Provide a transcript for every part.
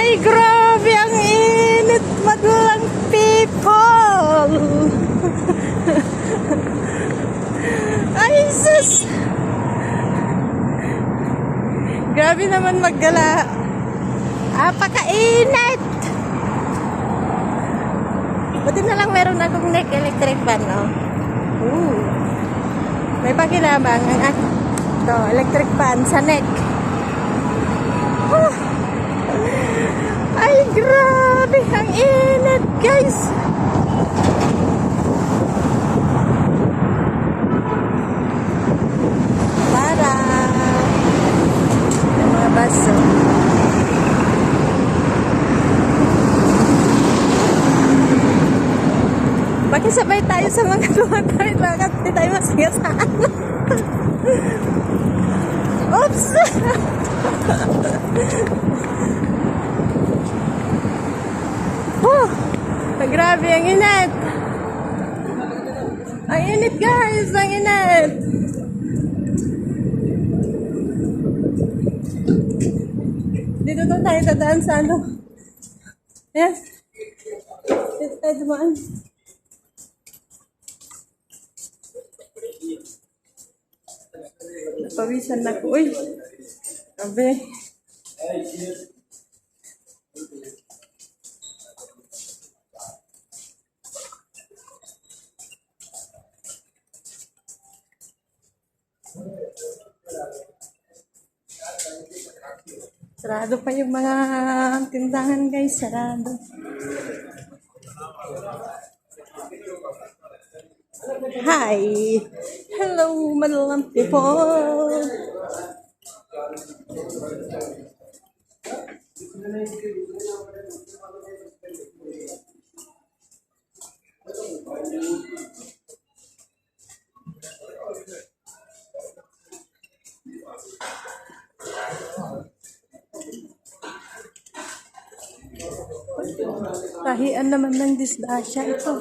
Ay, grabe ang init, madlang people. Ay, sus. Grabe naman maggala. Apakainit. Buti na lang meron akong neck electric fan, no? Ooh. May pakinabang ang ak- to, electric fan sa neck. Ah. Ay, grabe! Ang init, guys! Para! Yung mga baso. Makisabay tayo sa mga tumatawid bakit hindi tayo masigasaan. Oops! oh, grabe ang init. Ang init guys, ang init. Dito to tayo dadaan sa ano. Yes. Dito tayo dumaan. Pawisan na ko. Uy. Grabe. Sarado pa yung mga tindahan guys. Sarado. Hi! Hello, Manalang people! Kahian naman ng disdasya ito.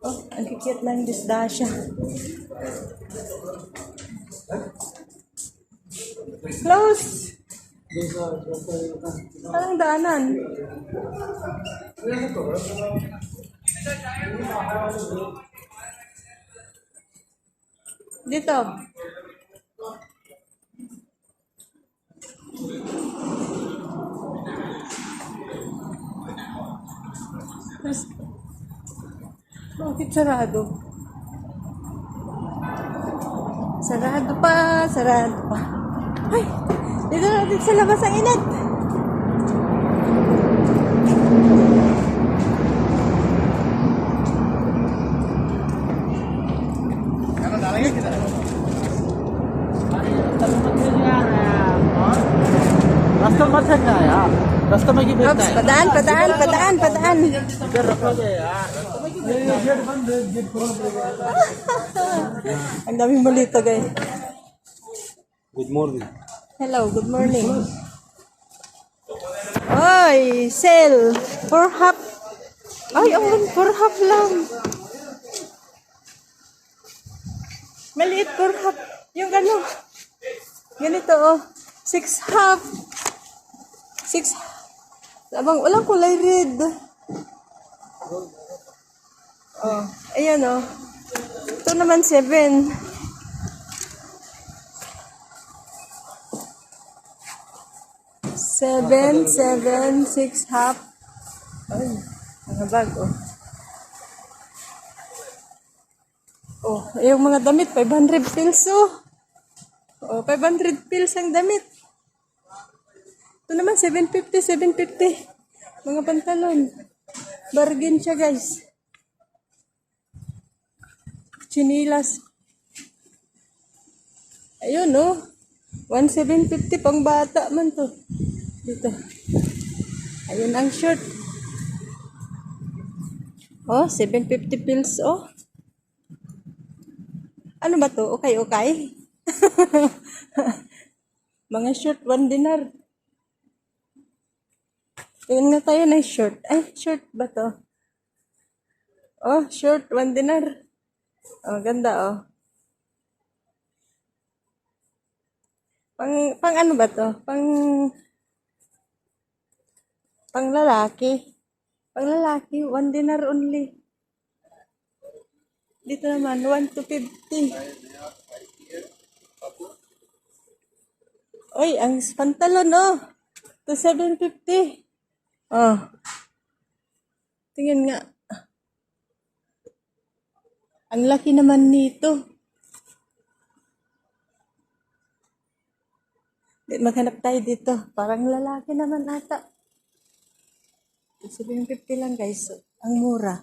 Oh, ang kikit ng disdasya. Close! Anong daanan? Dito. Mas, bakit sarado? Sarado pa, sarado pa. Ay, dito natin sa labas ang init. Basta may give Robs, tayo. padaan, padaan, padaan, padaan. Ang daming malito, guys. Good morning. Hello, good morning. Oy, sale. For half. Ay, ang for half lang. Maliit for half. Yung ano. Ganito, oh. Six half. Six half. Abang, walang kulay red. Oh, ayan oh. Ito naman seven. Seven, seven, six, half. Ay, mga oh. Oh, yung mga damit, 500 pills, oh. Oh, 500 pills ang damit. Ito naman, 750, 750. Mga pantalon. Bargain siya, guys. Chinilas. Ayun, oh. 1,750 pang bata man to. Dito. Ayun ang shirt. Oh, 750 pills, oh. Ano ba to? Okay, okay. Mga shirt, 1 dinar. Tingnan nga tayo ng shirt. Ay, shirt ba to? Oh, shirt, 1 dinar. Oh, ganda, oh. Pang, pang ano ba to? Pang, Pang lalaki. Pang lalaki, one dinar only. Dito naman, 1 to 50. Oy, ang pantalon, oh. To 750. Oh. Tingin nga. Ang laki naman nito. Maghanap tayo dito. Parang lalaki naman ata. 750 lang guys. Ang mura.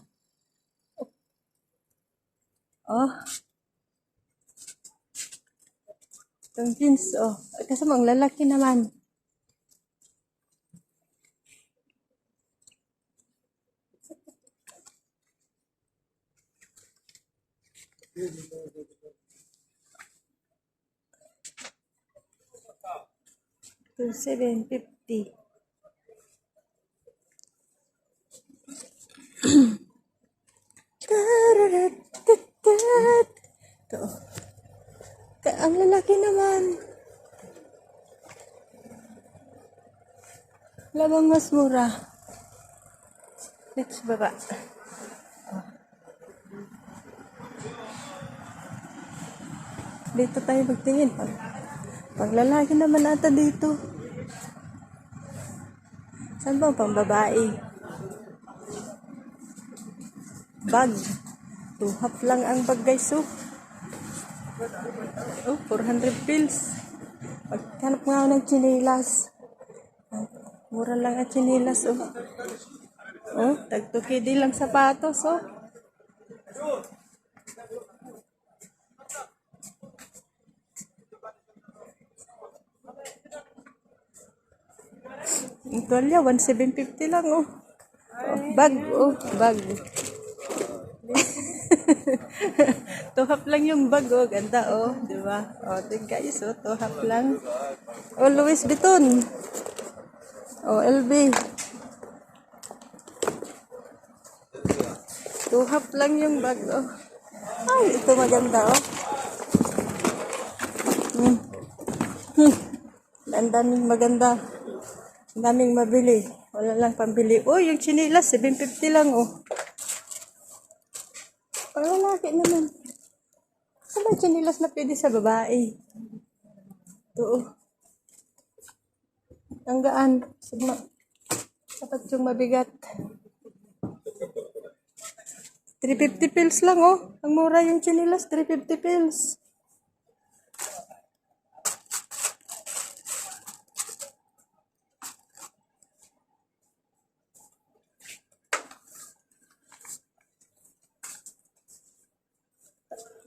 Oh. Itong jeans, oh. Kasi ang lalaki naman. Two seven fifty. Ito. Ang lalaki naman. Labang mas mura. Let's baba. Dito tayo magtingin. Pag, pag lalaki naman ata dito. Saan ba ang pang babae? Bag. Tuhap lang ang bag guys. Oh, oh 400 pills. Maghanap nga ako ng chinilas. Mura lang ang chinilas. Oh, oh tagtukidi lang sapatos. Oh. Ang tuwalya, 1,750 lang, oh. oh bag, oh, bag. tuhap lang yung bag, oh. Ganda, oh. Di ba? Oh, tingnan guys, oh. Tuhap lang. Oh, Louis Vuitton. Oh, LB. Tuhap lang yung bag, oh. Ay, ito maganda, oh. Hmm. Hmm. Ang daming maganda. Ang daming mabili. Wala lang pambili. Oh, yung chinilas, 750 lang, oh. Pang lalaki naman. Ano chinilas na pwede sa babae? Ito, oh. Ang gaan. Sigma. Dapat yung mabigat. 350 pills lang, oh. Ang mura yung chinilas, 350 pills.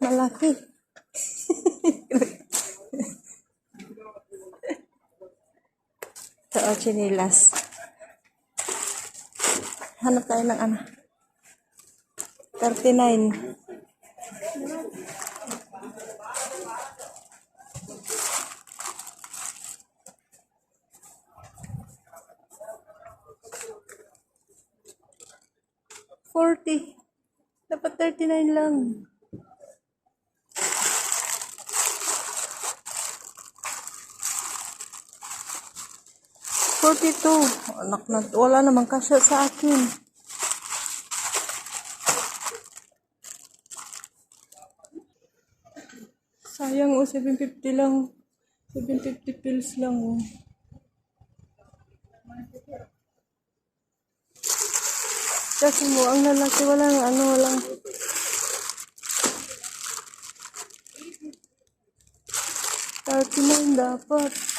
Malaki. Ito, oh, chinilas. Hanap tayo ng ano. 39. Forty. Dapat 39 lang. Forty-two. Anak na, wala namang kasya sa akin. Sayang oh, 750 lang. 750 pills lang oh. Kasi mo, ang lalaki, walang ano, walang... Thirty-nine dapat.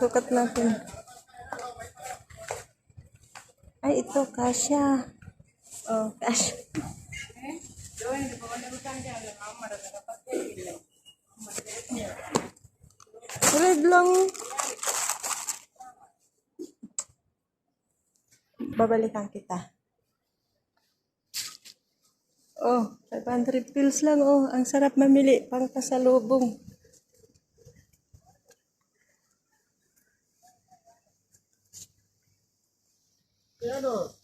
Sukat natin. Ay, ito, kasya. Oh, kasya. Red lang. Babalikan kita. Oh, 500 pills lang oh. Ang sarap mamili pang pasalubong. Tirador.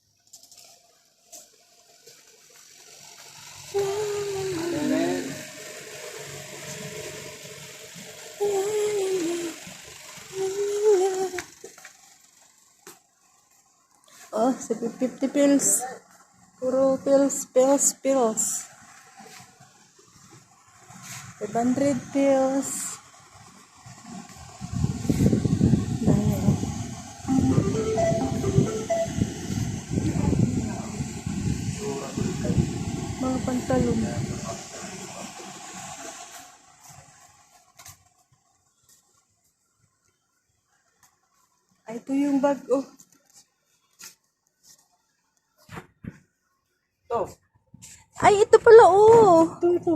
Oh, sa 50 pills. Puro pills, pills, pills. 500 pills. Mga pantalon. Ay, ito yung bag, oh. Ito. Ay, ito pala, oh. Ito, ito.